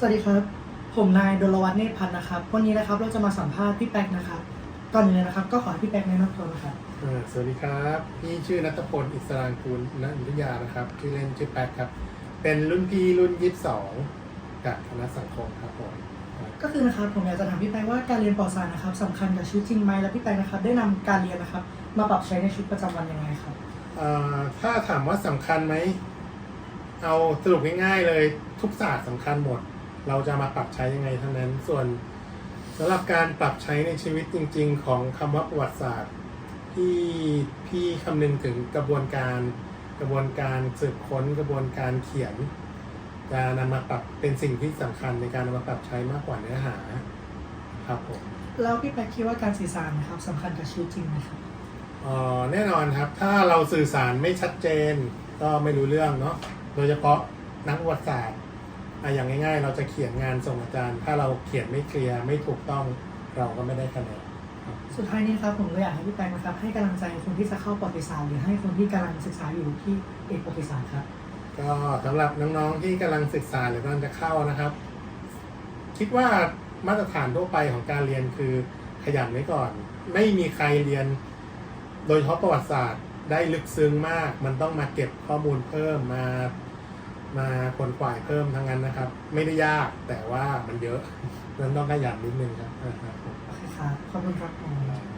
สวัสดีครับ ผมนายดลวัฒน์เนตรพันธ์นะครับ วันนี้นะครับเราจะมาสัมภาษณ์พี่แป๊กนะครับก่อนอื่นเลยนะครับ ก็ขอให้พี่แป๊กแนะนำตัวนะครับ อ่าสวัสดีครับ พี่ชื่อนัทพลอิสรางกูลณอยุธยานะครับ ชื่อเล่นชื่อแป๊กครับ เป็นรุ่นพี่รุ่นยี่สิบสองจากคณะสังคมครับผมอ่าก็คือนะครับผมอยากจะถามพี่แป๊กว่าการเรียนปอสารนะครับสำคัญกับชีวิตจริงไหมและพี่แป๊กนะครับได้นำการเรียนนะครับ มาปรับใช้ในชีวิตประจำวันยังไงครับเอ่อถ้าถามว่าสำคัญไหม เอาสรุปง่ายๆเลยทุกศาสตร์สำคัญหมด เราจะมาปรับใช้ยังไงเท่านั้น ส่วนสำหรับการปรับใช้ในชีวิตจริง ๆ ของคำว่าประวัติศาสตร์พี่พี่คำนึงถึงกระบวนการกระบวนการสืบค้นกระบวนการเขียนจะนำมาปรับเป็นสิ่งที่สำคัญในการนำมาปรับใช้มากกว่าเนื้อหาครับผมแล้วพี่แป๊กคิดว่าการสื่อสารนะครับสำคัญกับชีวิตจริงไหมครับเอ่อแน่นอนครับถ้าเราสื่อสารไม่ชัดเจนก็ไม่รู้เรื่องเนาะโดยเฉพาะนักประวัติศาสตร์ อะอย่างง่ายๆ เราจะเขียนงานส่งอาจารย์ ถ้าเราเขียนไม่เคลียร์ไม่ถูกต้องเราก็ไม่ได้คะแนนครับสุดท้ายนี้ครับผมก็อยากให้พี่แป๊กนะครับ ให้กำลังใจคนที่จะเข้าประวัติศาสตร์หรือให้คนที่กำลังศึกษาอยู่ที่เอกประวัติศาสตร์ครับ ก็สำหรับน้องๆที่กำลังศึกษาหรือกำลังจะเข้านะครับ คิดว่ามาตรฐานทั่วไปของการเรียนคือขยันไว้ก่อน ไม่มีใครเรียน โดยเฉพาะประวัติศาสตร์ได้ลึกซึ้งมาก มันต้องมาเก็บข้อมูลเพิ่มมา มาคนฝ่ายเพิ่มทั้งนั้นนะครับ ไม่ได้ยากแต่ว่ามันเยอะนั้นต้องขยันนิดนึงครับอ่าครับผมโอเคครับขอบคุณครับ